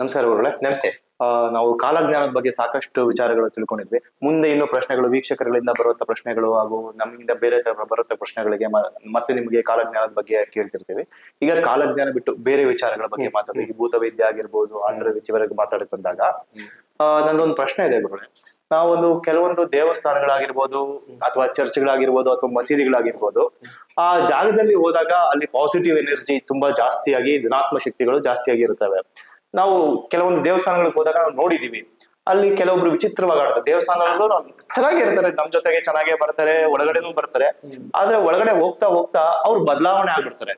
ನಮಸ್ಕಾರ ಗುರುಗಳೇ ನಮಸ್ತೆ. ನಾವು ಕಾಲಜ್ಞಾನದ ಬಗ್ಗೆ ಸಾಕಷ್ಟು ವಿಚಾರಗಳು ತಿಳ್ಕೊಂಡಿದ್ವಿ. ಮುಂದೆ ಇನ್ನೂ ಪ್ರಶ್ನೆಗಳು ವೀಕ್ಷಕರುಗಳಿಂದ ಬರುವಂತ ಪ್ರಶ್ನೆಗಳು ಹಾಗೂ ನಮ್ಮಿಂದ ಬೇರೆ ತರ ಬರುವಂತ ಪ್ರಶ್ನೆಗಳಿಗೆ ಮತ್ತೆ ನಿಮಗೆ ಕಾಲಜ್ಞಾನದ ಬಗ್ಗೆ ಕೇಳ್ತಿರ್ತೀವಿ. ಈಗ ಕಾಲಜ್ಞಾನ ಬಿಟ್ಟು ಬೇರೆ ವಿಚಾರಗಳ ಬಗ್ಗೆ ಮಾತಾಡ್ತೀವಿ. ಭೂತ ಭೂತವಿದ್ಯೆ ಆಗಿರ್ಬೋದು ಆ ಥರ ವಿಚಾರಕ್ಕೆ ಮಾತಾಡಕ್ ಬಂದಾಗ ನಂದೊಂದು ಪ್ರಶ್ನೆ ಇದೆ ಗುರುಗಳೇ. ನಾವೊಂದು ಕೆಲವೊಂದು ದೇವಸ್ಥಾನಗಳಾಗಿರ್ಬೋದು ಅಥವಾ ಚರ್ಚ್ಗಳಾಗಿರ್ಬೋದು ಅಥವಾ ಮಸೀದಿಗಳಾಗಿರ್ಬೋದು ಆ ಜಾಗದಲ್ಲಿ ಹೋದಾಗ ಅಲ್ಲಿ ಪಾಸಿಟಿವ್ ಎನರ್ಜಿ ತುಂಬಾ ಜಾಸ್ತಿಯಾಗಿ ಧನಾತ್ಮ ಶಕ್ತಿಗಳು ಜಾಸ್ತಿಯಾಗಿ ಇರ್ತವೆ ನಾವು ಕೆಲವೊಂದು ದೇವಸ್ಥಾನಗಳಿಗೆ ಹೋದಾಗ ನಾವು ನೋಡಿದೀವಿ. ಅಲ್ಲಿ ಕೆಲವೊಬ್ರು ವಿಚಿತ್ರವಾಗಿ ಆಡ್ತಾರೆ. ದೇವಸ್ಥಾನದಲ್ಲೂ ಚೆನ್ನಾಗಿ ಚೆನ್ನಾಗೇ ಇರ್ತಾರೆ. ನಮ್ ಜೊತೆಗೆ ಚೆನ್ನಾಗೇ ಬರ್ತಾರೆ ಒಳಗಡೆನೂ ಬರ್ತಾರೆ. ಆದ್ರೆ ಒಳಗಡೆ ಹೋಗ್ತಾ ಹೋಗ್ತಾ ಅವ್ರು ಬದಲಾವಣೆ ಆಗ್ಬಿಡ್ತಾರೆ.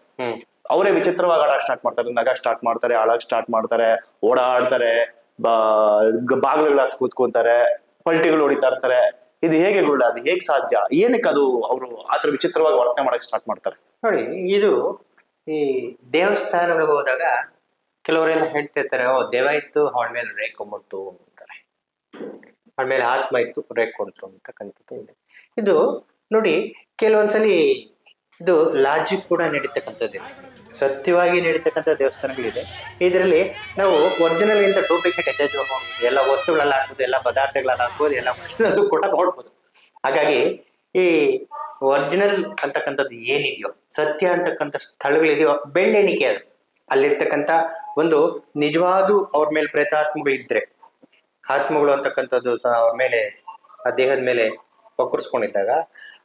ಅವರೇ ವಿಚಿತ್ರವಾಗಿ ಆಡಕ್ ಸ್ಟಾರ್ಟ್ ಮಾಡ್ತಾರೆ. ನಗ ಸ್ಟಾರ್ಟ್ ಮಾಡ್ತಾರೆ ಆಳಕ್ ಸ್ಟಾರ್ಟ್ ಮಾಡ್ತಾರೆ ಓಡಾಡ್ತಾರೆ ಬಾ ಬಾಗಿಲುಗಳ ಹತ್ತು ಕೂತ್ಕೊಂತಾರೆ ಪಲ್ಟಿಗಳು ಹೊಡಿತಾ ಇರ್ತಾರೆ. ಇದು ಹೇಗೆ ಗುಳ್ಳ ಅದು ಹೇಗ್ ಸಾಧ್ಯ? ಏನಕ್ಕೆ ಅದು ಅವರು ಆತರ ವಿಚಿತ್ರವಾಗಿ ವರ್ತನೆ ಮಾಡಕ್ ಸ್ಟಾರ್ಟ್ ಮಾಡ್ತಾರೆ? ನೋಡಿ ಇದು ಈ ದೇವಸ್ಥಾನಗಳಿಗೆ ಹೋದಾಗ ಕೆಲವರೆಲ್ಲ ಹೇಳ್ತಿರ್ತಾರೆ, ಓ ದೇವ ಇತ್ತು ಅವಳ ಮೇಲೆ ರೇಖ್ ಕೊಂಬಿಡ್ತು ಅಂತಾರೆ. ಅವಳ ಮೇಲೆ ಆತ್ಮ ಇತ್ತು ರೇ ಕೊಡ್ತು ಅಂತಕ್ಕಂಥದ್ದು ಇದೆ. ಇದು ನೋಡಿ, ಕೆಲವೊಂದ್ಸಲಿ ಇದು ಲಾಜಿಕ್ ಕೂಡ ನಡೀತಕ್ಕಂಥದ್ದು ಸತ್ಯವಾಗಿ ನಡೀತಕ್ಕಂಥ ದೇವಸ್ಥಾನಗಳಿದೆ. ಇದರಲ್ಲಿ ನಾವು ಒರಿಜಿನಲ್ ಇಂದ ಡೂಪ್ಲಿಕೇಟ್ ಹೆಚ್ಚು ಎಲ್ಲ ವಸ್ತುಗಳೆಲ್ಲ ಹಾಕ್ಬೋದು, ಎಲ್ಲ ಪದಾರ್ಥಗಳೆಲ್ಲ ಹಾಕ್ಬೋದು, ಎಲ್ಲ ಮನುಷ್ಯನಲ್ಲೂ ಕೂಡ ನೋಡ್ಬೋದು ಹಾಗಾಗಿ ಈ ಒರಿಜಿನಲ್ ಅಂತಕ್ಕಂಥದ್ದು ಏನಿದೆಯೋ, ಸತ್ಯ ಅಂತಕ್ಕಂಥ ಸ್ಥಳಗಳಿದೆಯೋ, ಬೆಳ್ಳೆಣಿಕೆ ಅದು. ಅಲ್ಲಿರ್ತಕ್ಕಂಥ ಒಂದು ನಿಜವಾದ ಅವ್ರ ಮೇಲೆ ಪ್ರೇತಾತ್ಮಗಳು ಇದ್ರೆ, ಆತ್ಮಗಳು ಅಂತಕ್ಕಂಥದ್ದು ಸಹ ಅವ್ರ ಮೇಲೆ, ಆ ದೇಹದ ಮೇಲೆ ಪಕ್ಕರ್ಸ್ಕೊಂಡಿದ್ದಾಗ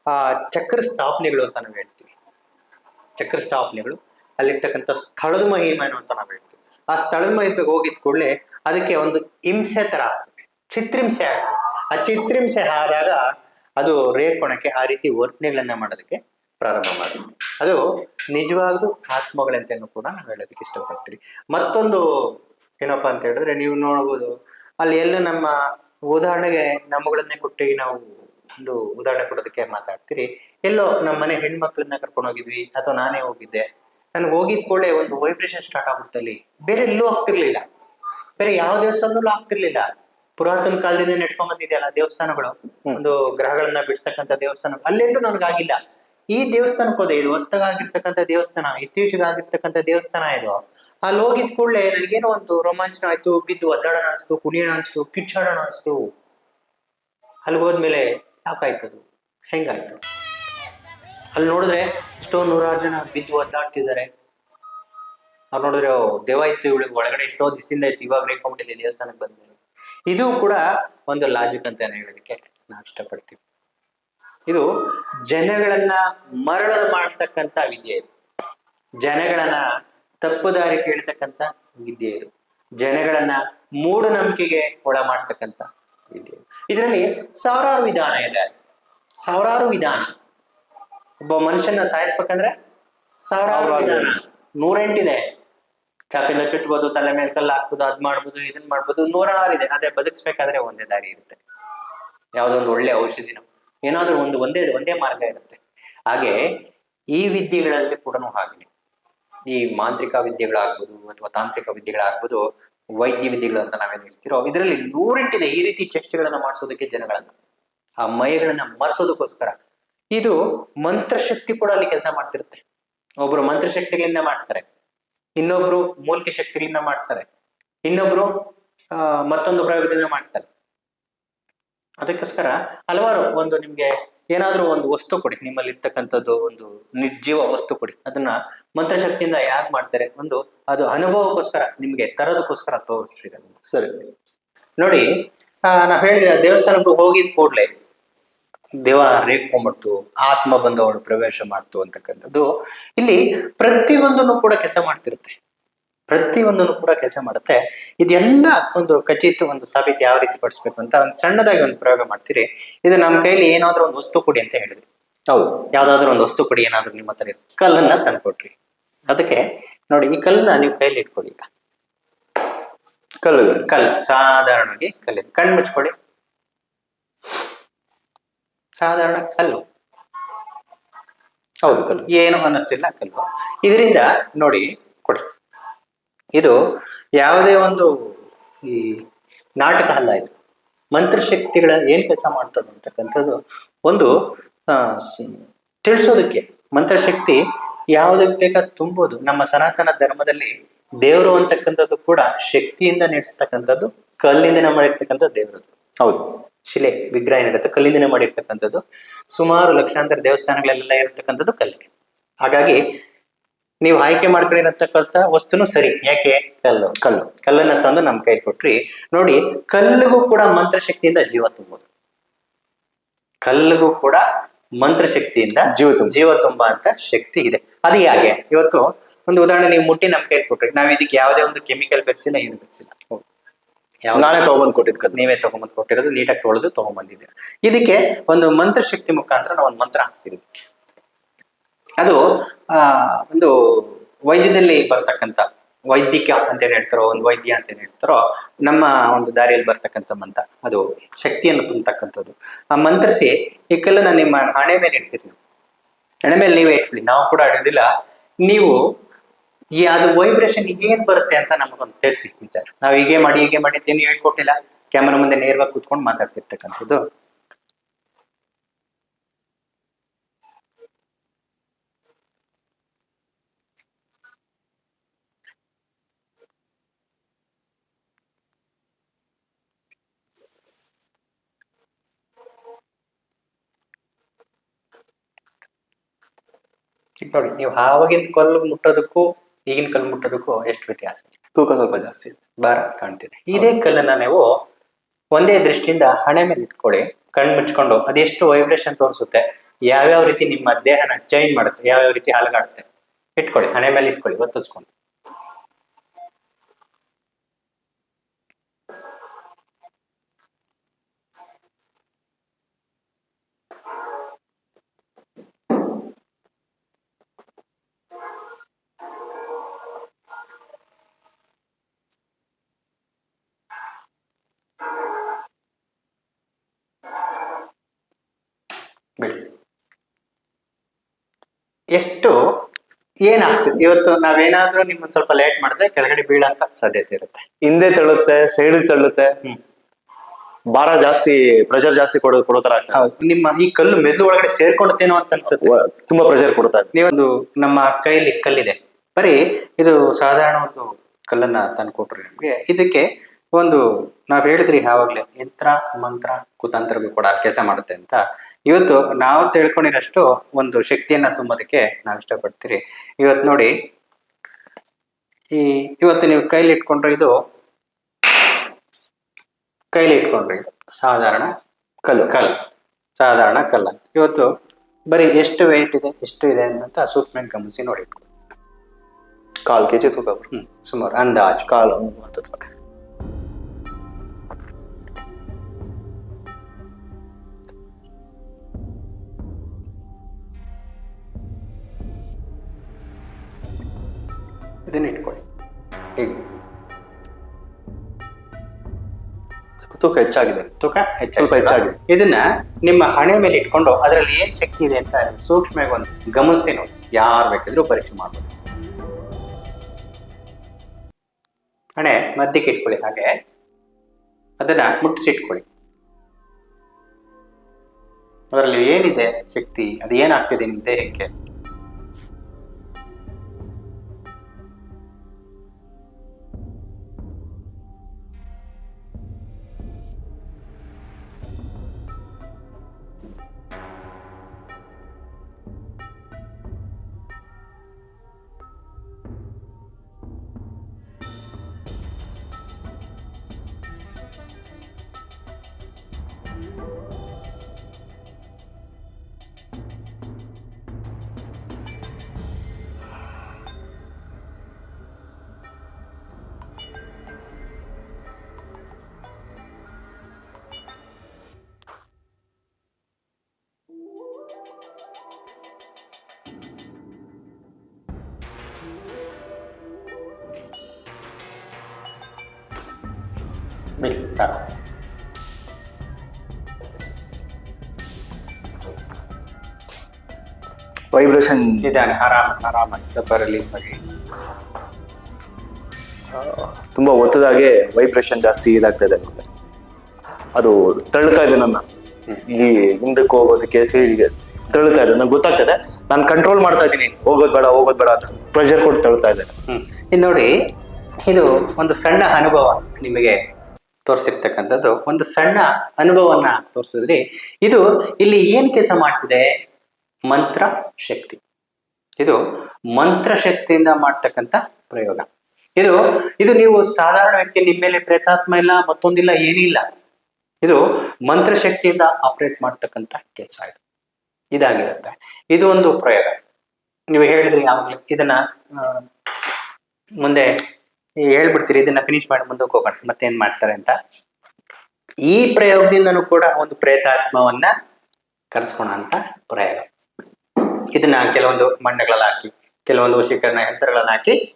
ಆ ಚಕ್ರ ಸ್ಥಾಪನೆಗಳು ಅಂತ ನಾವು ಹೇಳ್ತೀವಿ. ಚಕ್ರ ಸ್ಥಾಪನೆಗಳು, ಅಲ್ಲಿರ್ತಕ್ಕಂಥ ಸ್ಥಳದ ಮಹಿಮೆನು ಅಂತ ನಾವು ಹೇಳ್ತೀವಿ. ಆ ಸ್ಥಳದ ಮಹಿಮೆಗೆ ಹೋಗಿದ ಕೂಡಲೇ ಅದಕ್ಕೆ ಒಂದು ಹಿಂಸೆ ತರ ಆಗ್ತದೆ. ಚಿತ್ರಿಂಸೆ ಆಗ್ತದೆ. ಆ ಚಿತ್ರಿಂಸೆ ಆದಾಗ ಅದು ರೇಪಣಕ್ಕೆ ಆ ರೀತಿ ವರ್ತನೆಗಳನ್ನ ಮಾಡೋದಕ್ಕೆ ಪ್ರಾರಂಭ ಮಾಡಿ. ಅದು ನಿಜವಾಗ್ಲೂ ಆತ್ಮಗಳಂತೆನೂ ಕೂಡ ನಾವು ಹೇಳೋದಕ್ಕೆ ಇಷ್ಟಪಡ್ತೀವಿ. ಮತ್ತೊಂದು ಏನಪ್ಪಾ ಅಂತ ಹೇಳಿದ್ರೆ ನೀವು ನೋಡ್ಬೋದು ಅಲ್ಲಿ ಎಲ್ಲ ನಮ್ಮ ಉದಾಹರಣೆಗೆ ನಮ್ಮಗಳನ್ನೇ ಕೊಟ್ಟು ನಾವು ಒಂದು ಉದಾಹರಣೆ ಕೊಡೋದಕ್ಕೆ ಮಾತಾಡ್ತೀರಿ. ಎಲ್ಲೋ ನಮ್ಮ ಮನೆ ಹೆಣ್ಮಕ್ಳನ್ನ ಕರ್ಕೊಂಡು ಹೋಗಿದ್ವಿ ಅಥವಾ ನಾನೇ ಹೋಗಿದ್ದೆ. ನನಗೆ ಹೋಗಿದ್ ಕೂಡಲೇ ಒಂದು ವೈಬ್ರೇಷನ್ ಸ್ಟಾರ್ಟ್ ಆಗ್ಬಿಡ್ತು ಅಲ್ಲಿ. ಬೇರೆ ಎಲ್ಲೂ ಆಗ್ತಿರ್ಲಿಲ್ಲ. ಬೇರೆ ಯಾವ ದೇವಸ್ಥಾನದಲ್ಲೂ ಆಗ್ತಿರ್ಲಿಲ್ಲ. ಪುರಾತನ ಕಾಲದಿಂದ ನೆಟ್ಕೊಂಡ್ ಬಂದಿದೆಯಲ್ಲ ದೇವಸ್ಥಾನಗಳು. ಒಂದು ಗ್ರಹಗಳನ್ನ ಬಿಡ್ತಕ್ಕಂಥ ದೇವಸ್ಥಾನ ಅಲ್ಲೆಲ್ಲೂ ನನಗಾಗಿಲ್ಲ ಈ ದೇವಸ್ಥಾನಕ್ಕೆ ಹೋದೆ ಇದು ಹೊಸದಾಗಿರ್ತಕ್ಕಂಥ ದೇವಸ್ಥಾನ ಇತ್ತೀಚೆಗೆ ಆಗಿರ್ತಕ್ಕಂಥ ದೇವಸ್ಥಾನ ಇದು. ಅಲ್ಲಿ ಹೋಗಿದ್ ಕೂಡಲೇ ನನಗೇನೋ ಒಂದು ರೋಮಾಂಚನ ಆಯ್ತು, ಬಿದ್ದು ಒದ್ದಾಡೋಣ ಅನಿಸ್ತು ಕುಣಿಯೋಣ ಅನಿಸ್ತು ಕಿಚ್ಚಾಡೋಣ ಅನಿಸ್ತು ಅಲ್ಲಿ ಹೋದ್ಮೇಲೆ ಯಾಕಾಯ್ತದು ಹೆಂಗಾಯ್ತು? ಅಲ್ಲಿ ನೋಡಿದ್ರೆ ಎಷ್ಟೋ ನೂರಾರು ಜನ ಬಿದ್ದು ಒದ್ದಾಡ್ತಿದ್ದಾರೆ. ಅವ್ರು ನೋಡಿದ್ರೆ ದೇವ ಇತ್ತು ಇವಳಿಗೆ, ಒಳಗಡೆ ಎಷ್ಟೋ ದಿವಸದಿಂದ ಇತ್ತು, ಇವಾಗ ರೇಕೊಂಬಿಟ್ಟಿದೆ ದೇವಸ್ಥಾನಕ್ಕೆ ಬಂದ್ಮೇಲೆ ಇದು ಕೂಡ ಒಂದು ಲಾಜಿಕ್ ಅಂತ ಹೇಳೋದಕ್ಕೆ ನಾವು ಇಷ್ಟಪಡ್ತೀವಿ ಇದು ಜನಗಳನ್ನ ಮರಳ ಮಾಡ್ತಕ್ಕಂತ ವಿದ್ಯೆ ಇದು. ಜನಗಳನ್ನ ತಪ್ಪು ದಾರಿ ಕೇಳ್ತಕ್ಕಂಥ ವಿದ್ಯೆ ಇದು. ಜನಗಳನ್ನ ಮೂಢನಂಬಿಕೆಗೆ ಒಳ ಮಾಡ್ತಕ್ಕಂತ ವಿದ್ಯೆ ಇದು. ಇದರಲ್ಲಿ ಸಾವಿರಾರು ವಿಧಾನ ಇದೆ. ಸಾವಿರಾರು ವಿಧಾನ. ಒಬ್ಬ ಮನುಷ್ಯನ ಸಾಯಿಸ್ಬೇಕಂದ್ರೆ ಸಾವಿರಾರು ವಿಧಾನ. ನೂರೆಂಟಿದೆ. ಚಾಪಿಂದ ಚುಟ್ಬೋದು ತಲೆ ಮೇಲೆ ಕಲ್ಲು ಹಾಕ್ಬೋದು ಅದ್ ಮಾಡ್ಬೋದು ಇದನ್ ಮಾಡ್ಬೋದು ನೂರಾರು ಇದೆ. ಅದೇ ಬದುಕ್ಸ್ಬೇಕಾದ್ರೆ ಒಂದೇ ದಾರಿ ಇರುತ್ತೆ. ಯಾವ್ದೊಂದು ಒಂದು ಒಳ್ಳೆ ಔಷಧಿನೋ. ಏನಾದ್ರೂ ಒಂದು ಒಂದೇ ಒಂದೇ ಮಾರ್ಗ ಇರುತ್ತೆ. ಹಾಗೆ ಈ ವಿದ್ಯೆಗಳಲ್ಲಿ ಕೂಡ ಹಾಗೆ ಈ ಮಾಂತ್ರಿಕ ವಿದ್ಯೆಗಳಾಗ್ಬೋದು ಅಥವಾ ತಾಂತ್ರಿಕ ವಿದ್ಯೆಗಳಾಗ್ಬೋದು, ವೈದ್ಯ ವಿದ್ಯೆಗಳು ಅಂತ ನಾವೇನು ಹೇಳ್ತಿರೋ, ಇದರಲ್ಲಿ ನೂರಿಂಟಿದೆ ಈ ರೀತಿ ಚೇಷ್ಟೆಗಳನ್ನ ಮಾಡಿಸೋದಕ್ಕೆ ಜನಗಳನ್ನ. ಆ ಮೈಗಳನ್ನ ಮರೆಸೋದಕ್ಕೋಸ್ಕರ. ಇದು ಮಂತ್ರಶಕ್ತಿ ಕೂಡ ಅಲ್ಲಿ ಕೆಲಸ ಮಾಡ್ತಿರುತ್ತೆ. ಒಬ್ರು ಮಂತ್ರಶಕ್ತಿಗಳಿಂದ ಮಾಡ್ತಾರೆ. ಇನ್ನೊಬ್ರು ಮೂಲಿಕೆ ಶಕ್ತಿಗಳಿಂದ ಮಾಡ್ತಾರೆ. ಇನ್ನೊಬ್ರು ಮತ್ತೊಂದು ಪ್ರಯೋಗದಿಂದ ಮಾಡ್ತಾರೆ. ಅದಕ್ಕೋಸ್ಕರ ಹಲವಾರು ಒಂದು ನಿಮ್ಗೆ ಏನಾದ್ರೂ ಒಂದು ವಸ್ತು ಕೊಡಿ ನಿಮ್ಮಲ್ಲಿ ಇರ್ತಕ್ಕಂಥದ್ದು ಒಂದು ನಿರ್ಜೀವ ವಸ್ತು ಕೊಡಿ. ಅದನ್ನ ಮಂತ್ರಶಕ್ತಿಯಿಂದ ಯಾಕೆ ಮಾಡ್ತಾರೆ? ಒಂದು ಅದು ಅನುಭವಕ್ಕೋಸ್ಕರ ನಿಮ್ಗೆ ತರೋದಕ್ಕೋಸ್ಕರ ತೋರಿಸ್ತೀರ ಸರಿ. ನೋಡಿ ಆ, ನಾವ್ ಹೇಳಿದ್ರೆ ದೇವಸ್ಥಾನಕ್ಕೆ ಹೋಗಿದ್ ಕೂಡ್ಲೆ ದೇವ ರೇಗ್ಕೊಂಡ್ಬಿಡ್ತು ಆತ್ಮ ಬಂದು ಅವಳು ಪ್ರವೇಶ ಮಾಡ್ತು ಅಂತಕ್ಕಂಥದ್ದು. ಇಲ್ಲಿ ಪ್ರತಿಯೊಂದನ್ನು ಕೂಡ ಕೆಲಸ ಮಾಡ್ತಿರುತ್ತೆ. ಪ್ರತಿಯೊಂದನ್ನು ಕೂಡ ಕೆಲಸ ಮಾಡುತ್ತೆ. ಇದೆಲ್ಲ ಒಂದು ಖಚಿತ ಒಂದು ಸಾಬೀತು ಯಾವ ರೀತಿ ಪಡಿಸ್ಬೇಕು ಅಂತ ಒಂದು ಸಣ್ಣದಾಗಿ ಒಂದು ಪ್ರಯೋಗ ಮಾಡ್ತೀರಿ. ಇದು ನಮ್ಮ ಕೈಯಲ್ಲಿ ಏನಾದ್ರೂ ಒಂದು ವಸ್ತು ಕೊಡಿ ಅಂತ ಹೇಳಿದ್ರಿ. ಹೌದು. ಯಾವ್ದಾದ್ರು ಒಂದು ವಸ್ತು ಕೊಡಿ ಏನಾದ್ರು ನಿಮ್ಮ ಹತ್ರ. ಕಲ್ಲನ್ನ ತಂದ್ಕೊಟ್ರಿ. ಅದಕ್ಕೆ ನೋಡಿ ಈ ಕಲ್ಲನ್ನ ನೀವು ಕೈಯಲ್ಲಿ ಇಟ್ಕೊಳ್ಳಿ ಈಗ. ಕಲ್ಲು ಕಲ್ಲು. ಸಾಧಾರಣವಾಗಿ ಕಲ್ಲಿದೆ. ಕಣ್ಣು ಮುಚ್ಕೊಳ್ಳಿ. ಸಾಧಾರಣ ಕಲ್ಲು. ಹೌದು ಕಲ್ಲು. ಏನು ಅನ್ನಿಸ್ತಿಲ್ಲ ಕಲ್ಲು. ಇದರಿಂದ ನೋಡಿ ಇದು ಯಾವುದೇ ಒಂದು ಈ ನಾಟಕ ಅಲ್ಲ ಇದು. ಮಂತ್ರಶಕ್ತಿಗಳ ಏನ್ ಕೆಲಸ ಮಾಡ್ತದೆ ಅಂತಕ್ಕಂಥದ್ದು ಒಂದು ತಿಳಿಸೋದಕ್ಕೆ ಮಂತ್ರಶಕ್ತಿ ಯಾವುದಕ್ಕೆ ಬೇಕಾ ತುಂಬೋದು. ನಮ್ಮ ಸನಾತನ ಧರ್ಮದಲ್ಲಿ ದೇವರು ಅಂತಕ್ಕಂಥದ್ದು ಕೂಡ ಶಕ್ತಿಯಿಂದ ನಡೆಸ್ತಕ್ಕಂಥದ್ದು ಕಲ್ಲಿಂದ ಮಾಡಿರ್ತಕ್ಕಂಥ ದೇವರದು. ಹೌದು. ಶಿಲೆ ವಿಗ್ರಹ ಏನಿರುತ್ತೆ ಕಲ್ಲಿಂದನೇ ಮಾಡಿರ್ತಕ್ಕಂಥದ್ದು. ಸುಮಾರು ಲಕ್ಷಾಂತರ ದೇವಸ್ಥಾನಗಳಲ್ಲೆಲ್ಲ ಇರತಕ್ಕಂಥದ್ದು ಕಲ್ಲಿಗೆ. ಹಾಗಾಗಿ ನೀವು ಆಯ್ಕೆ ಮಾಡ್ಕೊಂಡಿರತಕ್ಕಂಥ ವಸ್ತುನು ಸರಿ. ಯಾಕೆ? ಕಲ್ಲು. ಕಲ್ಲು. ಕಲ್ಲನ್ನ ತಂದು ನಮ್ಮ ಕೈ ಕೊಟ್ರಿ. ನೋಡಿ ಕಲ್ಲಿಗೂ ಕೂಡ ಮಂತ್ರಶಕ್ತಿಯಿಂದ ಜೀವ ತುಂಬೋದು. ಕಲ್ಲಿಗೂ ಕೂಡ ಮಂತ್ರಶಕ್ತಿಯಿಂದ ಜೀವ ತುಂಬ ಜೀವ ತುಂಬ ಅಂತ ಶಕ್ತಿ ಇದೆ. ಅದು ಹೇಗೆ? ಇವತ್ತು ಒಂದು ಉದಾಹರಣೆ ನೀವು ಮುಟ್ಟಿ ನಮ್ಮ ಕೈ ಕೊಟ್ರಿ. ನಾವ್ ಇದಕ್ಕೆ ಯಾವುದೇ ಒಂದು ಕೆಮಿಕಲ್ ಬೆರೆಸಿಲ್ಲ ಏನು ಬೆರೆಸಿಲ್ಲ. ನಾನೇ ತಗೊಂಬಂದ್ ಕೊಟ್ಟಿದ್ ನೀವೇ ತಗೊಂಬಂದ್ ಕೊಟ್ಟಿರೋದು ನೀಟಾಗಿ ತೊಳೆದು ತಗೊಂಬಂದಿದ್ದೀರ. ಇದಕ್ಕೆ ಒಂದು ಮಂತ್ರ ಶಕ್ತಿ ಮುಖಾಂತರ ನಾವು ಒಂದು ಮಂತ್ರ ಹಾಕ್ತೀವಿ. ಅದು ಒಂದು ವೈದ್ಯದಲ್ಲಿ ಬರ್ತಕ್ಕಂಥ ವೈದ್ಯಕ ಅಂತ ಏನ್ ಹೇಳ್ತಾರೋ, ಒಂದು ವೈದ್ಯ ಅಂತ ಏನ್ ಹೇಳ್ತಾರೋ, ನಮ್ಮ ಒಂದು ದಾರಿಯಲ್ಲಿ ಬರ್ತಕ್ಕಂಥ ಮಂತ್ರ. ಅದು ಶಕ್ತಿಯನ್ನು ತುಂಬತಕ್ಕಂಥದ್ದು. ಆ ಮಂತ್ರಿಸಿ ಈ ನಾನು ನಿಮ್ಮ ಹಣೆ ಮೇಲೆ ಇಡ್ತೀರಿ ನೀವು ಹಣೆ ಮೇಲೆ ನೀವೇ ಇಟ್ಬಿಡಿ. ನಾವು ಕೂಡ ಆಡೋದಿಲ್ಲ. ನೀವು ಈ ಅದು ವೈಬ್ರೇಷನ್ ಏನ್ ಬರುತ್ತೆ ಅಂತ ನಮಗೊಂದು ತಿಳಿಸಿ ವಿಚಾರ ನಾವು ಹೀಗೆ ಮಾಡಿ ಹೀಗೆ ಮಾಡಿ ಅಂತ ಏನು ಹೇಳ್ಕೊಟ್ಟಿಲ್ಲ. ಕ್ಯಾಮರಾ ಮುಂದೆ ನೇರವಾಗಿ ಕೂತ್ಕೊಂಡು ಮಾತಾಡ್ತಿರ್ತಕ್ಕಂಥದ್ದು. ಈಗ ನೋಡಿ ನೀವು ಆವಾಗಿನ ಕಲ್ಲು ಮುಟ್ಟೋದಕ್ಕೂ ಈಗಿನ ಕಲ್ಲು ಮುಟ್ಟೋದಕ್ಕೂ ಎಷ್ಟು ವ್ಯತ್ಯಾಸ? ತೂಕ ಸ್ವಲ್ಪ ಜಾಸ್ತಿ. ಭಾರ ಕಾಣ್ತಿದೆ. ಇದೇ ಕಲ್ಲನ್ನ ನೀವು ಒಂದೇ ದೃಷ್ಟಿಯಿಂದ ಹಣೆ ಮೇಲೆ ಇಟ್ಕೊಳ್ಳಿ ಕಣ್ಣು ಮುಚ್ಕೊಂಡು ಅದೆಷ್ಟು ವೈಬ್ರೇಷನ್ ತೋರಿಸುತ್ತೆ ಯಾವ್ಯಾವ ರೀತಿ ನಿಮ್ಮ ದೇಹನ ಚೇಂಜ್ ಮಾಡುತ್ತೆ ಯಾವ್ಯಾವ ರೀತಿ ಹಾಲುಗಾಡುತ್ತೆ ಇಟ್ಕೊಳ್ಳಿ ಹಣೆ ಮೇಲೆ ಇಟ್ಕೊಳ್ಳಿ ಒತ್ತಿಸ್ಕೊಂಡು ಬಿಡಿ ಎಷ್ಟು ಏನಾಗ್ತದೆ? ಇವತ್ತು ನಾವೇನಾದ್ರೂ ನಿಮ್ಮನ್ನ ಸ್ವಲ್ಪ ಲೇಟ್ ಮಾಡಿದ್ರೆ ಕೆಳಗಡೆ ಬೀಳಂತ ಸಾಧ್ಯತೆ ಇರುತ್ತೆ. ಹಿಂದೆ ತಳ್ಳುತ್ತೆ ಸೈಡ್ ತಳ್ಳುತ್ತೆ ಹ್ಮ್. ಭಾರ ಜಾಸ್ತಿ ಪ್ರೆಷರ್ ಜಾಸ್ತಿ ಕೊಡೋದು ಕೊಡೋ ತರ ನಿಮ್ಮ ಈ ಕಲ್ಲು ಮೆದು ಒಳಗಡೆ ಸೇರ್ಕೊಳ್ತೇನೋ ಅಂತ ಅನ್ಸುತ್ತೆ. ತುಂಬಾ ಪ್ರೆಷರ್ ಕೊಡ್ತಾ ನೀವೊಂದು ನಮ್ಮ ಕೈಯಲ್ಲಿ ಕಲ್ಲಿದೆ. ಬರೀ ಇದು ಸಾಧಾರಣ ಒಂದು ಕಲ್ಲನ್ನ ತಂದು ಕೊಟ್ರಿ ನಿಮ್ಗೆ ಇದಕ್ಕೆ ಒಂದು ನಾವ್ ಹೇಳಿದ್ರಿ ಯಾವಾಗ್ಲೇ ಯಂತ್ರ ಮಂತ್ರ ಕುತಂತ್ರಗಳು ಕೂಡ ಕೆಲಸ ಮಾಡುತ್ತೆ ಅಂತ. ಇವತ್ತು ನಾವು ತಿಳ್ಕೊಂಡಿರಷ್ಟು ಒಂದು ಶಕ್ತಿಯನ್ನ ತುಂಬೋದಕ್ಕೆ ನಾವು ಇಷ್ಟಪಡ್ತೀರಿ. ಇವತ್ತು ನೋಡಿ ಈ ಇವತ್ತು ನೀವು ಕೈಲಿ ಇಟ್ಕೊಂಡ್ರೆ ಇದು ಕೈಲಿ ಇಟ್ಕೊಂಡ್ರೆ ಇದು ಸಾಧಾರಣ ಕಲ್ಲು ಕಲ್ಲು ಸಾಧಾರಣ ಕಲ್ಲ. ಇವತ್ತು ಬರೀ ಎಷ್ಟು ವೆಯ್ಟ್ ಇದೆ ಎಷ್ಟು ಇದೆ ಅಂತ ಸೂಕ್ಷ್ಮ ಗಮನಿಸಿ ನೋಡಿ ಕಾಲ್ ಕೆಜಿ ತೂಕ ಬರುತ್ತೆ. ಹ್ಮ್ ಸುಮಾರು ಅಂದಾಜು. ಕಾಲು ಒಂದು ತೂಕ ಹೆಚ್ಚಾಗಿದೆ. ತೂಕ ಸ್ವಲ್ಪ ಹೆಚ್ಚಾಗಿದೆ. ಇದನ್ನ ನಿಮ್ಮ ಹಣೆ ಮೇಲೆ ಇಟ್ಕೊಂಡು ಅದರಲ್ಲಿ ಏನ್ ಶಕ್ತಿ ಇದೆ ಅಂತ ಸೂಕ್ಷ್ಮವಾಗಿ ಒಂದು ಗಮನಿಸಿ ನೋಡಿ. ಯಾರು ಬೇಕಾದ್ರೂ ಪರೀಕ್ಷೆ ಮಾಡ್ಬೋದು. ಹಣೆ ಮಧ್ಯಕ್ಕೆ ಇಟ್ಕೊಳ್ಳಿ ಹಾಗೆ. ಅದನ್ನ ಮುಟ್ಟಿಸಿ ಇಟ್ಕೊಳ್ಳಿ ಅದರಲ್ಲಿ ಏನಿದೆ ಶಕ್ತಿ? ಅದು ಏನಾಗ್ತಿದೆ ನಿಮ್ಮ ದೇಹಕ್ಕೆ? ಬಿಡಿ ಸಾಕು ವೈಬ್ರೇಷನ್ ಇದ್ದಾನೆ ಆರಾಮ ಆರಾಮಾಗಿ ಸ್ವಲ್ಪ ತುಂಬ ಒತ್ತದಾಗೆ ವೈಬ್ರೇಷನ್ ಜಾಸ್ತಿ ಇದಾಗ್ತಾ ಇದೆ ಅದು ತಳ್ಳುತ್ತಾ ಇದೆ ನನ್ನ. ಈ ಹಿಂದಕ್ಕೆ ಹೋಗೋದಕ್ಕೆ ಸೈಡ್ಗೆ ತಳ್ಳುತ್ತಾ ಇದೆ. ನಂಗೆ ಗೊತ್ತಾಗ್ತದೆ ನಾನು ಕಂಟ್ರೋಲ್ ಮಾಡ್ತಾ ಇದ್ದೀನಿ. ಹೋಗೋದ್ ಬೇಡ ಹೋಗೋದ್ ಬೇಡ ಅಂತ ಪ್ರೆಷರ್ ಕೊಟ್ಟು ತಳ್ತಾ ಇದೆ. ಇದು ನೋಡಿ ಇದು ಒಂದು ಸಣ್ಣ ಅನುಭವ ನಿಮಗೆ ತೋರಿಸಿರ್ತಕ್ಕಂಥದ್ದು. ಒಂದು ಸಣ್ಣ ಅನುಭವನ ತೋರಿಸಿದ್ರಿ ಇದು ಇಲ್ಲಿ ಏನ್ ಕೆಲಸ ಮಾಡ್ತಿದೆ? ಮಂತ್ರ ಶಕ್ತಿ. ಇದು ಮಂತ್ರ ಶಕ್ತಿಯಿಂದ ಮಾಡ್ತಕ್ಕಂಥ ಪ್ರಯೋಗ. ಇದು ಇದು ನೀವು ಸಾಧಾರಣ ವ್ಯಕ್ತಿ ನಿಮ್ಮ ಮೇಲೆ ಪ್ರೇತಾತ್ಮ ಇಲ್ಲ ಮತ್ತೊಂದಿಲ್ಲ ಏನಿಲ್ಲ. ಇದು ಮಂತ್ರ ಶಕ್ತಿಯಿಂದ ಆಪರೇಟ್ ಮಾಡ್ತಕ್ಕಂಥ ಕೆಲಸ ಇದು. ಇದಾಗಿರುತ್ತೆ. ಇದು ಒಂದು ಪ್ರಯೋಗ. ನೀವು ಹೇಳಿದ್ರಿ ಯಾವಾಗ್ಲೂ ಇದನ್ನ ಮುಂದೆ ಹೇಳ್ಬಿಡ್ತೀರಿ, ಇದನ್ನ ಫಿನಿಶ್ ಮಾಡಿ ಮುಂದಕ್ಕೆ ಹೋಗೋಣ. ಮತ್ತೇನ್ ಮಾಡ್ತಾರೆ ಅಂತ? ಈ ಪ್ರಯೋಗದಿಂದನೂ ಕೂಡ ಒಂದು ಪ್ರೇತಾತ್ಮವನ್ನ ಕರೆಸ್ಕೋಣ ಅಂತ ಪ್ರಯೋಗ. ಇದನ್ನ ಕೆಲವೊಂದು ಮಣ್ಣುಗಳಲ್ಲಿ ಹಾಕಿ ಕೆಲವೊಂದು ವಶೀಕರಣ ಯಂತ್ರಗಳನ್ನ ಹಾಕಿ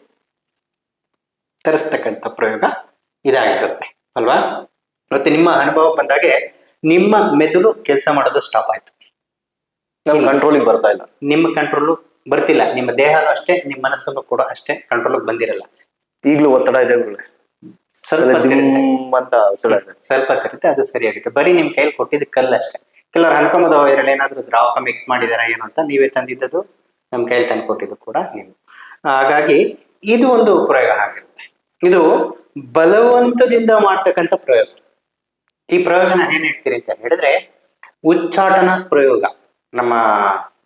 ತರಿಸ್ತಕ್ಕಂಥ ಪ್ರಯೋಗ ಇದಾಗಿರುತ್ತೆ ಅಲ್ವಾ? ಮತ್ತೆ ನಿಮ್ಮ ಅನುಭವ ಬಂದಾಗೆ ನಿಮ್ಮ ಮೆದುಳು ಕೆಲಸ ಮಾಡೋದು ಸ್ಟಾಪ್ ಆಯ್ತು. ಕಂಟ್ರೋಲಿಗೆ ಬರ್ತಾ ಇಲ್ಲ. ನಿಮ್ಮ ಕಂಟ್ರೋಲು ಬರ್ತಿಲ್ಲ ನಿಮ್ಮ ದೇಹನೂ ಅಷ್ಟೇ ನಿಮ್ಮ ಮನಸ್ಸನ್ನು ಕೂಡ ಅಷ್ಟೇ ಕಂಟ್ರೋಲ್ ಬಂದಿರಲ್ಲ. ಈಗಲೂ ಒತ್ತಡ ಇದೆ. ಸ್ವಲ್ಪ ಸ್ವಲ್ಪ ತಿರುತ್ತೆ ಅದು ಸರಿಯಾಗುತ್ತೆ. ಬರೀ ನಿಮ್ ಕೈಲಿ ಕೊಟ್ಟಿದ್ದು ಕಲ್ಲು ಅಷ್ಟೇ ಕೆಲವರು ಅನ್ಕೊಂಬೋದು ಇದ್ರಲ್ಲಿ ಏನಾದ್ರು ದ್ರಾವಕ ಮಿಕ್ಸ್ ಮಾಡಿದಾರ ಏನು ಅಂತ ನೀವೇ ತಂದಿದ್ದದು ನಮ್ ಕೈಲಿ ತಂದು ಕೊಟ್ಟಿದ್ದು ಕೂಡ ನೀವು. ಹಾಗಾಗಿ ಇದು ಒಂದು ಪ್ರಯೋಗ ಆಗಿರುತ್ತೆ. ಇದು ಬಲವಂತದಿಂದ ಮಾಡ್ತಕ್ಕಂಥ ಪ್ರಯೋಗ. ಈ ಪ್ರಯೋಗನ ಏನ್ ಹೇಳ್ತೀರಿ ಅಂತ ಹೇಳಿದ್ರೆ, ಉಚ್ಚಾಟನ ಪ್ರಯೋಗ. ನಮ್ಮ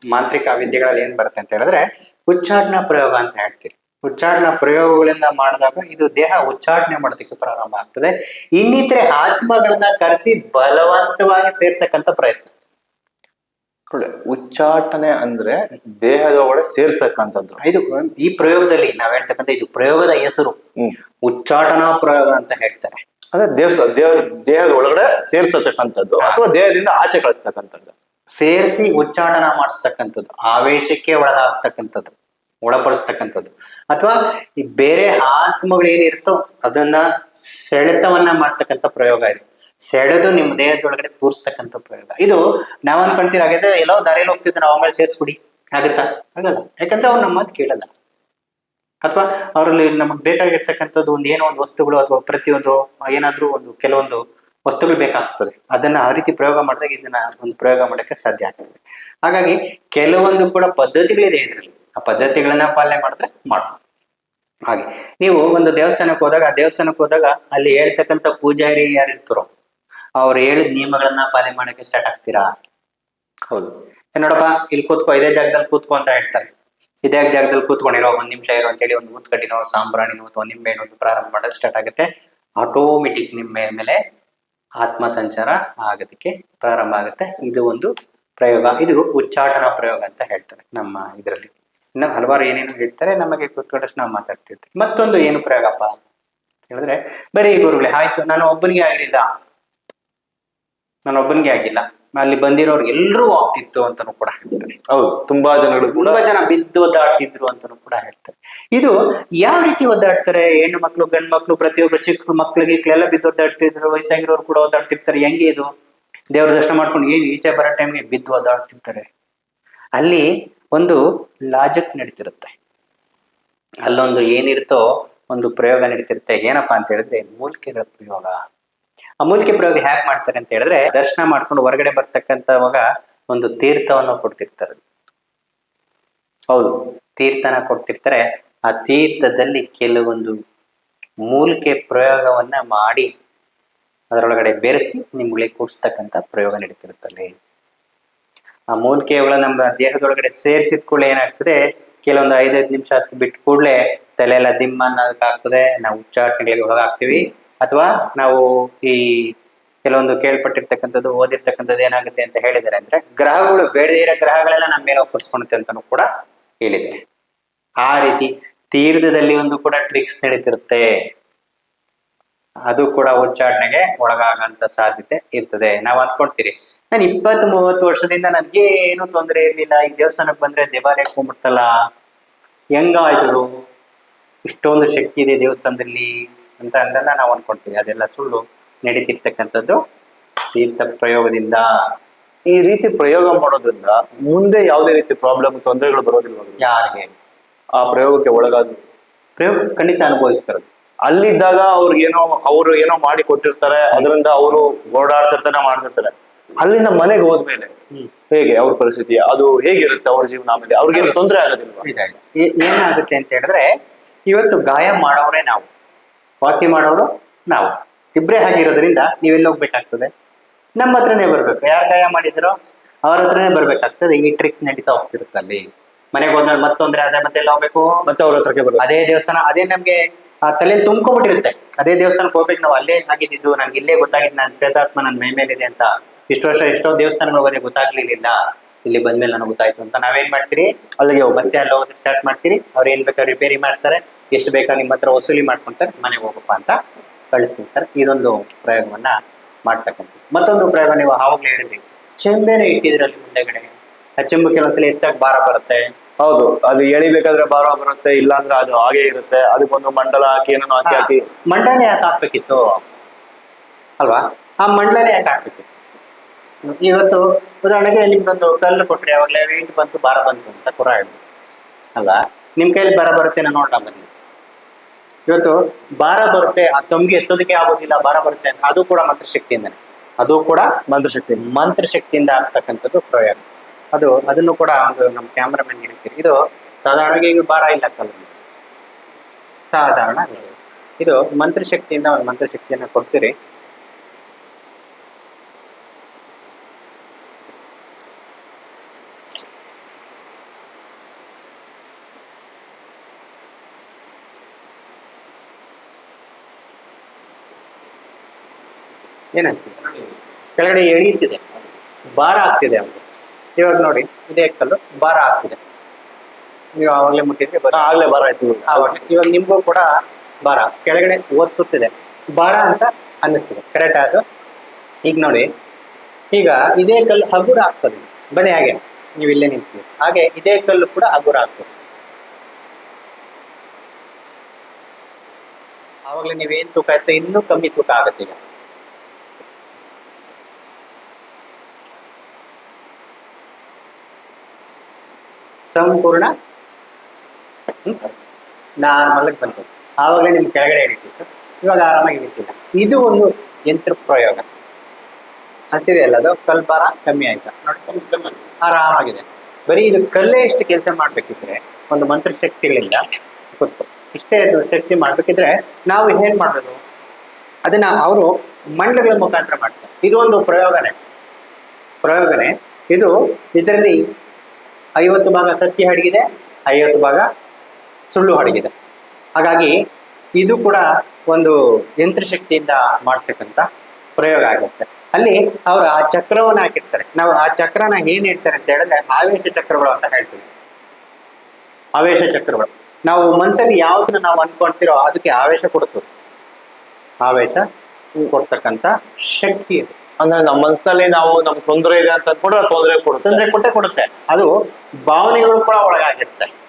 ಮಾಂತ್ರಿಕ ವಿದ್ಯೆಗಳಲ್ಲಿ ಏನ್ ಬರುತ್ತೆ ಅಂತ ಹೇಳಿದ್ರೆ, ಉಚ್ಚಾಟನ ಪ್ರಯೋಗ ಅಂತ ಹೇಳ್ತೀರಿ. ಉಚ್ಚಾಟನ ಪ್ರಯೋಗಗಳಿಂದ ಮಾಡಿದಾಗ ಇದು ದೇಹ ಉಚ್ಚಾಟನೆ ಮಾಡೋದಕ್ಕೆ ಪ್ರಾರಂಭ ಆಗ್ತದೆ. ಇನ್ನಿತರೆ ಆತ್ಮಗಳನ್ನ ಕರೆಸಿ ಬಲವಂತವಾಗಿ ಸೇರ್ಸಕ್ಕಂತ ಪ್ರಯತ್ನ. ಉಚ್ಚಾಟನೆ ಅಂದ್ರೆ ದೇಹದ ಒಳಗೆ ಸೇರ್ಸಕ್ಕಂಥದ್ದು. ಇದು ಈ ಪ್ರಯೋಗದಲ್ಲಿ ನಾವ್ ಹೇಳ್ತಕ್ಕಂಥ ಇದು ಪ್ರಯೋಗದ ಹೆಸರು. ಉಚ್ಚಾಟನಾ ಪ್ರಯೋಗ ಅಂತ ಹೇಳ್ತಾರೆ. ಅಂದ್ರೆ ದೇಹ ದೇಹದ ಒಳಗಡೆ ಸೇರ್ಸತಕ್ಕಂಥದ್ದು ಅಥವಾ ದೇಹದಿಂದ ಆಚೆ ಕಳಿಸ್ತಕ್ಕಂಥದ್ದು. ಸೇರಿಸಿ ಉಚ್ಚಾಟನ ಮಾಡಿಸ್ತಕ್ಕಂಥದ್ದು. ಆವೇಶಕ್ಕೆ ಒಳಗಾಗ್ತಕ್ಕಂಥದ್ದು. ಒಳಪಡಿಸ್ತಕ್ಕಂಥದ್ದು. ಅಥವಾ ಈ ಬೇರೆ ಆತ್ಮಗಳು ಏನಿರುತ್ತೋ ಅದನ್ನ ಸೆಳೆತವನ್ನ ಮಾಡ್ತಕ್ಕಂಥ ಪ್ರಯೋಗ ಇದು. ಸೆಳೆದು ನಿಮ್ಮ ದೇಹದೊಳಗಡೆ ತೋರಿಸ್ತಕ್ಕಂಥ ಪ್ರಯೋಗ. ಇದು ನಾವ್ ಅನ್ಕೊಂತೀರ ಹಾಗಾದ್ರೆ ಎಲ್ಲೋ ದಾರಿಯಲ್ಲಿ ಹೋಗ್ತಿದ್ರೆ ನಾವು ಆಮೇಲೆ ಸೇರಿಸ್ಬಿಡಿ. ಆಗುತ್ತಾ ಆಗಲ್ಲ ಯಾಕಂದ್ರೆ ಅವ್ರು ನಮ್ಮ ಕೇಳಲ್ಲ. ಅಥವಾ ಅವರಲ್ಲಿ ನಮಗೆ ಬೇಕಾಗಿರ್ತಕ್ಕಂಥದ್ದು ಒಂದು ಏನೋ ಒಂದು ವಸ್ತುಗಳು ಅಥವಾ ಪ್ರತಿಯೊಂದು ಏನಾದ್ರೂ ಒಂದು ಕೆಲವೊಂದು ವಸ್ತುಗಳು ಬೇಕಾಗ್ತದೆ. ಅದನ್ನ ಆ ರೀತಿ ಪ್ರಯೋಗ ಮಾಡಿದಾಗ ಇದನ್ನ ಒಂದು ಪ್ರಯೋಗ ಮಾಡಕ್ಕೆ ಸಾಧ್ಯ ಆಗ್ತದೆ. ಹಾಗಾಗಿ ಕೆಲವೊಂದು ಕೂಡ ಪದ್ಧತಿಗಳಿದೆ ಇದರಲ್ಲಿ. ಆ ಪದ್ಧತಿಗಳನ್ನ ಪಾಲನೆ ಮಾಡಿದ್ರೆ ಮಾಡ್ಬೋದು. ಹಾಗೆ, ನೀವು ಒಂದು ದೇವಸ್ಥಾನಕ್ಕೆ ಹೋದಾಗ, ಆ ದೇವಸ್ಥಾನಕ್ಕೆ ಹೋದಾಗ ಅಲ್ಲಿ ಹೇಳ್ತಕ್ಕಂಥ ಪೂಜಾರಿ ಯಾರು ಇರ್ತಾರೋ, ಅವ್ರು ಹೇಳಿದ ನಿಯಮಗಳನ್ನ ಪಾಲನೆ ಮಾಡಕ್ಕೆ ಸ್ಟಾರ್ಟ್ ಆಗ್ತೀರಾ? ಹೌದು. ನೋಡಪ್ಪ, ಇಲ್ಲಿ ಕೂತ್ಕೋ, ಇದೇ ಜಾಗದಲ್ಲಿ ಕೂತ್ಕೊ ಅಂತ ಹೇಳ್ತಾರೆ. ಇದೇ ಜಾಗದಲ್ಲಿ ಕೂತ್ಕೊಂಡಿರೋ, ಒಂದ್ ನಿಮಿಷ ಇರೋ ಅಂತ ಹೇಳಿ, ಒಂದು ಊತ್ಕಟ್ಟಿನೋ ಸಾಂಬ್ರಾಣಿನೋ ಅಥವಾ ನಿಂಬೆ ಒಂದು ಪ್ರಾರಂಭ ಮಾಡೋದು ಸ್ಟಾರ್ಟ್ ಆಗುತ್ತೆ. ಆಟೋಮೆಟಿಕ್ ನಿಮ್ಮ ಮೇಲೆ ಆತ್ಮ ಸಂಚಾರ ಆಗೋದಕ್ಕೆ ಪ್ರಾರಂಭ ಆಗುತ್ತೆ. ಇದು ಒಂದು ಪ್ರಯೋಗ. ಇದು ಉಚ್ಚಾಟನ ಪ್ರಯೋಗ ಅಂತ ಹೇಳ್ತಾರೆ ನಮ್ಮ ಇದರಲ್ಲಿ. ಇನ್ನು ಹಲವಾರು ಏನೇನು ಹೇಳ್ತಾರೆ ನಮಗೆ ಕೂತ್ಕೊಂಡಷ್ಟು ನಾವು ಮಾತಾಡ್ತಿರ್ತೀವಿ. ಮತ್ತೊಂದು ಏನು ಪ್ರಯೋಗಪ್ಪ ಹೇಳಿದ್ರೆ ಬರೀ ಗುರುಗಳೇ ಆಯ್ತು ನಾನು ಒಬ್ಬನಿಗೆ ಆಗಿಲ್ಲ. ನಾನು ಒಬ್ಬನಿಗೆ ಆಗಿಲ್ಲ. ಅಲ್ಲಿ ಬಂದಿರೋರು ಎಲ್ಲರೂ ಆಗ್ತಿತ್ತು ಅಂತಾನು ಕೂಡ ಹೇಳ್ತಾರೆ. ಹೌದು ತುಂಬಾ ಜನಗಳು ತುಂಬಾ ಜನ ಬಿದ್ದು ಒದ್ದಾಡ್ತಿದ್ರು ಅಂತಾನು ಕೂಡ ಹೇಳ್ತಾರೆ. ಇದು ಯಾವ ರೀತಿ ಒದ್ದಾಡ್ತಾರೆ? ಹೆಣ್ಣು ಮಕ್ಕಳು ಗಂಡು ಮಕ್ಕಳು ಪ್ರತಿಯೊಬ್ಬರು ಚಿಕ್ಕ ಮಕ್ಳಿಗೆ ಎಲ್ಲ ಬಿದ್ದು ಒದ್ದಾಡ್ತಿದ್ರು ವಯಸ್ಸಾಗಿರೋರು ಕೂಡ ಒದ್ದಾಡ್ತಿರ್ತಾರೆ. ಹೆಂಗೆ ಇದು? ದೇವ್ರ ದರ್ಶನ ಮಾಡ್ಕೊಂಡು ಏನು ಈಚೆ ಬರೋ ಟೈಮ್ಗೆ ಬಿದ್ದು ಒದ್ದಾಡ್ತಿರ್ತಾರೆ. ಅಲ್ಲಿ ಒಂದು ಲಾಜಿಕ್ ನಡೀತಿರುತ್ತೆ. ಅಲ್ಲೊಂದು ಏನಿರುತ್ತೋ ಒಂದು ಪ್ರಯೋಗ ನಡೀತಿರುತ್ತೆ. ಏನಪ್ಪಾ ಅಂತ ಹೇಳಿದ್ರೆ ಮೂಲಿಕೆಗಳ ಪ್ರಯೋಗ. ಆ ಮೂಲಿಕೆ ಪ್ರಯೋಗ ಹ್ಯಾಕ್ ಮಾಡ್ತಾರೆ ಅಂತ ಹೇಳಿದ್ರೆ ದರ್ಶನ ಮಾಡ್ಕೊಂಡು ಹೊರಗಡೆ ಬರ್ತಕ್ಕಂಥವಾಗ ಒಂದು ತೀರ್ಥವನ್ನು ಕೊಡ್ತಿರ್ತಾರೆ. ಹೌದು, ತೀರ್ಥನ ಕೊಡ್ತಿರ್ತಾರೆ. ಆ ತೀರ್ಥದಲ್ಲಿ ಕೆಲವೊಂದು ಮೂಲಿಕೆ ಪ್ರಯೋಗವನ್ನ ಮಾಡಿ ಅದರೊಳಗಡೆ ಬೆರೆಸಿ ನಿಮ್ಗಳಿಗೆ ಕೂಡಿಸ್ತಕ್ಕಂಥ ಪ್ರಯೋಗ ನಡೀತಿರುತ್ತಲ್ಲಿ. ಆ ಮೂಲಿಕೆಗಳು ನಮ್ಮ ದೇಹದೊಳಗಡೆ ಸೇರಿಸಿದ ಕೂಡಲೇ ಏನಾಗ್ತದೆ? ಕೆಲವೊಂದು ಐದೈದು ನಿಮಿಷ ಹತ್ತು ಬಿಟ್ಟು ಕೂಡಲೇ ತಲೆ ಎಲ್ಲ ದಿಮ್ಮ ಅನ್ನೋದಕ್ಕಾಗ್ತದೆ ನಾವು ಉಚ್ಚಾಟನೆಗಳಿಗೆ ಒಳಗಾಗ್ತೀವಿ. ಅಥವಾ ನಾವು ಈ ಕೆಲವೊಂದು ಕೇಳ್ಪಟ್ಟಿರ್ತಕ್ಕಂಥದ್ದು, ಓದಿರ್ತಕ್ಕಂಥದ್ದು ಏನಾಗುತ್ತೆ ಅಂತ ಹೇಳಿದ್ದಾರೆ ಅಂದ್ರೆ, ಗ್ರಹಗಳು ಬೇಡದೇ ಇರೋ ಗ್ರಹಗಳೆಲ್ಲ ನಮ್ಮ ಮೇಲೆ ಒಪ್ಪಡಿಸ್ಕೊಳುತ್ತೆ ಅಂತಾನು ಕೂಡ ಹೇಳಿದೆ. ಆ ರೀತಿ ತೀರ್ಥದಲ್ಲಿ ಒಂದು ಕೂಡ ಟ್ರಿಕ್ಸ್ ನಡೀತಿರುತ್ತೆ. ಅದು ಕೂಡ ಉಚ್ಚಾಟನೆಗೆ ಒಳಗಾಗಂತ ಸಾಧ್ಯತೆ ಇರ್ತದೆ. ನಾವು ಅನ್ಕೊಂತೀರಿ ನಾನು ಇಪ್ಪತ್ ಮೂವತ್ತು ವರ್ಷದಿಂದ ನನ್ಗೆ ಏನು ತೊಂದರೆ ಇರ್ಲಿಲ್ಲ. ಈ ದೇವಸ್ಥಾನಕ್ಕೆ ಬಂದ್ರೆ ದೇವಾಲಯ ಹೋಗ್ಬಿಡ್ತಲ್ಲ ಹೆಂಗಾಯ್ತು? ಇಷ್ಟೊಂದು ಶಕ್ತಿ ಇದೆ ದೇವಸ್ಥಾನದಲ್ಲಿ ಅಂತ ಅಂದೆಲ್ಲ ನಾವು ಅನ್ಕೊಳ್ತೀವಿ ಅದೆಲ್ಲ ಸುಳ್ಳು ನಡೀತಿರ್ತಕ್ಕಂಥದ್ದು ತೀರ್ಥ ಪ್ರಯೋಗದಿಂದ. ಈ ರೀತಿ ಪ್ರಯೋಗ ಮಾಡೋದ್ರಿಂದ ಮುಂದೆ ಯಾವುದೇ ರೀತಿ ಪ್ರಾಬ್ಲಮ್ ತೊಂದರೆಗಳು ಬರೋದಿಲ್ಲ? ಯಾರಿಗೆ? ಆ ಪ್ರಯೋಗಕ್ಕೆ ಒಳಗಾದ ಪ್ರಯೋಗ ಖಂಡಿತ ಅನುಭವಿಸ್ತಾರೆ. ಅಲ್ಲಿದ್ದಾಗ ಅವ್ರಿಗೇನೋ ಅವ್ರು ಏನೋ ಮಾಡಿ ಕೊಟ್ಟಿರ್ತಾರೆ. ಅದರಿಂದ ಅವರು ಓಡಾಡ್ತಿರ್ತಾರೆ ಮಾಡ್ತಿರ್ತಾರೆ. ಅಲ್ಲಿಂದ ಮನೆಗೆ ಹೋದ್ಮೇಲೆ ಹ್ಮ್. ಹೇಗೆ ಅವ್ರ ಪರಿಸ್ಥಿತಿ? ಅದು ಹೇಗಿರುತ್ತೆ ಅವ್ರ ಜೀವನ ಆಮೇಲೆ? ಅವ್ರಿಗೆ ತೊಂದರೆ ಆಗೋದಿಲ್ವಾ? ಇದೆ. ಏನಾಗುತ್ತೆ ಅಂತ ಹೇಳಿದ್ರೆ ಇವತ್ತು ಗಾಯ ಮಾಡೋರೇ ನಾವು. ವಾಸಿ ಮಾಡೋರು ನಾವು. ಇಬ್ಬರೇ ಆಗಿರೋದ್ರಿಂದ ನೀವೆಲ್ಲ ಹೋಗ್ಬೇಕಾಗ್ತದೆ? ನಮ್ಮ ಹತ್ರನೇ ಬರ್ಬೇಕು. ಯಾರು ಗಾಯ ಮಾಡಿದ್ರು? ಅವ್ರ ಹತ್ರನೇ ಬರ್ಬೇಕಾಗ್ತದೆ. ಈ ಟ್ರಿಕ್ಸ್ ನಡೀತಾ ಹೋಗ್ತಿರುತ್ತೆ ಅಲ್ಲಿ. ಮನೆಗೆ ಹೋದ್ಮೇಲೆ ಮತ್ತೊಂದ್ರೆ ಅದೇ ಮತ್ತೆ ಎಲ್ಲ ಹೋಗ್ಬೇಕು? ಮತ್ತೆ ಅವ್ರ ಹತ್ರಕ್ಕೆ ಬರೋದು. ಅದೇ ದೇವಸ್ಥಾನ ಅದೇ ನಮ್ಗೆ ಆ ತಲೆಯಲ್ಲಿ ತುಂಬ್ಕೊಂಡ್ಬಿಟ್ಟಿರುತ್ತೆ. ಅದೇ ದೇವಸ್ಥಾನಕ್ಕೆ ಹೋಗ್ಬೇಕು ನಾವು. ಅಲ್ಲೇ ಆಗಿದ್ದು ನನ್ಗೆ ಇಲ್ಲೇ ಗೊತ್ತಾಗಿದ್ದು ನನ್ನ ಪ್ರೇತಾತ್ಮ ನನ್ನ ಮೈ ಮೇಲಿದೆ ಅಂತ. ಇಷ್ಟು ವರ್ಷ ಎಷ್ಟೋ ದೇವಸ್ಥಾನಗಳು ಹೋಗೋದೇ ಗೊತ್ತಾಗ್ಲಿಲ್ಲ. ಇಲ್ಲಿ ಬಂದ್ಮೇಲೆ ನನಗೆ ಗೊತ್ತಾಯ್ತು ಅಂತ ನಾವೇನ್ ಮಾಡ್ತೀರಿ? ಅಲ್ಲಿಗೆ ಮತ್ತೆ ಅಲ್ಲಿ ಹೋಗೋದಕ್ಕೆ ಸ್ಟಾರ್ಟ್ ಮಾಡ್ತೀರಿ. ಅವ್ರು ಏನ್ ಬೇಕಾದ್ರೆ ರಿಪೇರಿ ಮಾಡ್ತಾರೆ. ಎಷ್ಟು ಬೇಕಾ ನಿಮ್ಮ ಹತ್ರ ವಸೂಲಿ ಮಾಡ್ಕೊಂತಾರೆ. ಮನೆಗೆ ಹೋಗಪ್ಪ ಅಂತ ಕಳಿಸ್ತಿರ್ತಾರೆ. ಇದೊಂದು ಪ್ರಯೋಗವನ್ನ ಮಾಡ್ತಕ್ಕಂಥದ್ದು. ಮತ್ತೊಂದು ಪ್ರಯೋಗ ನೀವು ಆವಾಗಲೇ ಹೇಳಿದ್ರಿ. ಚೆಂಬೆನೆ ಇಟ್ಟಿದ್ರಲ್ಲಿ ಮುಂದೆಗಡೆ ಆ ಚೆಂಬು ಕೆಲವೊಂದ್ಸಲ ಎತ್ತಾಗ ಭಾರ ಬರುತ್ತೆ. ಹೌದು ಅದು ಎಳಿಬೇಕಾದ್ರೆ ಭಾರ ಬರುತ್ತೆ ಇಲ್ಲಾಂದ್ರೆ ಅದು ಹಾಗೆ ಇರುತ್ತೆ. ಅದಕ್ಕೊಂದು ಮಂಡಲ ಹಾಕಿ ಏನೋ ಹಾಕಿ ಹಾಕಿ. ಮಂಡಲ ಯಾಕೆ ಹಾಕ್ಬೇಕಿತ್ತು? ಅಲ್ವಾ? ಆ ಮಂಡಲನೇ ಯಾಕೆ ಹಾಕ್ಬೇಕಿತ್ತು? ಇವತ್ತು ಉದಾಹರಣೆಗೆ ನಿಮ್ಗೊಂದು ಕಲ್ಲು ಕೊಟ್ರಿ, ಅವಾಗಲೇ ವೆಯ್ಟ್ ಬಂತು, ಭಾರ ಬಂತು ಅಂತ ಕುರ ಹೇಳ್ಬೋದು ಅಲ್ಲ, ನಿಮ್ ಕೈಯಲ್ಲಿ ಬರ ಬರುತ್ತೆ ನಾನು ನೋಡೋಣ ಬನ್ನಿ. ಇವತ್ತು ಭಾರ ಬರುತ್ತೆ, ಆ ತಮ್ಗೆ ಎತ್ತೋದಕ್ಕೆ ಆಗೋದಿಲ್ಲ, ಭಾರ ಬರುತ್ತೆ ಅಂತ ಅದು ಕೂಡ ಮಂತ್ರಶಕ್ತಿಯಿಂದನೇ. ಅದು ಕೂಡ ಮಂತ್ರಶಕ್ತಿ, ಮಂತ್ರಶಕ್ತಿಯಿಂದ ಆಗ್ತಕ್ಕಂಥದ್ದು ಪ್ರಯೋಗ. ಅದು, ಅದನ್ನು ಕೂಡ ಒಂದು ನಮ್ಮ ಕ್ಯಾಮ್ರಾಮನ್ ಹೇಳ್ತೀರಿ. ಇದು ಸಾಧಾರಣವಾಗಿ ಈಗ ಭಾರ ಇಲ್ಲ ಕಲ್ಲು. ಸಾಧಾರಣ. ಇದು ಮಂತ್ರಶಕ್ತಿಯಿಂದ ಒಂದು ಮಂತ್ರಶಕ್ತಿಯನ್ನ ಕೊಡ್ತೀರಿ. ಏನಾಗ್ತಿದೆ? ಕೆಳಗಡೆ ಎಳೀತಿದೆ. ಭಾರ ಆಗ್ತಿದೆ ಅವ್ರಿಗೆ ಇವಾಗ ನೋಡಿ ಇದೇ ಕಲ್ಲು ಭಾರ ಆಗ್ತಿದೆ. ನೀವು ಆವಾಗಲೇ ಮುಟ್ಟಿದ್ರೆ ಆಗಲೇ ಆಗ್ಲೇ ಭಾರ ಆಯ್ತು. ಆವಾಗ ಇವಾಗ ನಿಮ್ಗೂ ಕೂಡ ಭಾರ ಕೆಳಗಡೆ ಒತ್ತುತ್ತಿದೆ. ಭಾರ ಅಂತ ಅನ್ನಿಸ್ತಿದೆ. ಕರೆಕ್ಟ್ ಆಯ್ತು ಈಗ ನೋಡಿ ಈಗ ಇದೇ ಕಲ್ಲು ಹಗುರ ಆಗ್ತದೆ. ಬನ್ನಿ ಹಾಗೆ ನೀವು ಇಲ್ಲೇ ನಿಂತೀವಿ ಹಾಗೆ ಇದೇ ಕಲ್ಲು ಕೂಡ ಹಗುರ ಆಗ್ತದೆ. ಆವಾಗಲೇ ನೀವೇನು ತೂಕ ಇರ್ತದೆ ಇನ್ನೂ ಕಮ್ಮಿ ತೂಕ ಆಗುತ್ತೆ ಈಗ. ಸಂಪೂರ್ಣ ನಾರ್ಮಲ್ಗೆ ಬಂತು. ಆವಾಗಲೇ ನಿಮ್ ಕೆಳಗಡೆ ಇರ್ತಿತ್ತು ಇವಾಗ ಆರಾಮಾಗಿ ಇಳಿತಿಲ್ಲ ಇದು ಒಂದು ಯಂತ್ರ ಪ್ರಯೋಗ. ಹಸಿರಿ ಅಲ್ಲ ಅದು? ಸ್ವಲ್ಪ ಕಮ್ಮಿ ಆಯ್ತಾ? ನೋಡಿ ಆರಾಮಾಗಿದೆ. ಬರೀ ಇದು ಕಲ್ಲೇ ಇಷ್ಟು ಕೆಲಸ ಮಾಡ್ಬೇಕಿದ್ರೆ ಒಂದು ಮಂತ್ರ ಶಕ್ತಿಗಳಿಂದ ಗೊತ್ತು. ಇಷ್ಟೇ ಶಕ್ತಿ ಮಾಡ್ಬೇಕಿದ್ರೆ ನಾವು ಏನ್ ಮಾಡೋದು? ಅದನ್ನ ಅವರು ಮಂಡಗಳ ಮುಖಾಂತರ ಮಾಡ್ತಾರೆ. ಇದು ಒಂದು ಪ್ರಯೋಗನೇ. ಪ್ರಯೋಗನೇ. ಇದು ಇದರಲ್ಲಿ ಐವತ್ತು ಭಾಗ ಸತ್ಯ ಅಡಗಿದೆ ಐವತ್ತು ಭಾಗ ಸುಳ್ಳು ಅಡಗಿದೆ ಹಾಗಾಗಿ ಇದು ಕೂಡ ಒಂದು ಯಂತ್ರಶಕ್ತಿಯಿಂದ ಮಾಡ್ತಕ್ಕಂಥ ಪ್ರಯೋಗ ಆಗುತ್ತೆ. ಅಲ್ಲಿ ಅವರು ಆ ಚಕ್ರವನ್ನ ಹಾಕಿರ್ತಾರೆ. ನಾವು ಆ ಚಕ್ರನ ಏನ್ ಹೇಳ್ತಾರೆ ಅಂತ ಹೇಳಿದ್ರೆ ಆವೇಶ ಚಕ್ರಗಳು ಅಂತ ಹೇಳ್ತೀವಿ. ಆವೇಶ ಚಕ್ರಗಳು. ನಾವು ಮನ್ಸಲ್ಲಿ ಯಾವ್ದನ್ನ ನಾವು ಅನ್ಕೊಂತೀರೋ ಅದಕ್ಕೆ ಆವೇಶ ಕೊಡ್ತು ಆವೇಶ ಕೊಡ್ತಕ್ಕಂಥ ಶಕ್ತಿ ಇದು ಅಂದ್ರೆ ನಮ್ಮ ಮನಸ್ಸಿನಲ್ಲಿ ನಾವು ನಮ್ಗೆ ತೊಂದರೆ ಇದೆ ಅಂತ ಕೂಡ ತೊಂದರೆ ಕೊಡುತ್ತೆ. ತೊಂದರೆ ಕೊಟ್ಟೆ ಕೊಡುತ್ತೆ. ಅದು ಭಾವನೆಗಳು ಕೂಡ ಒಳಗಾಗಿರುತ್ತೆ.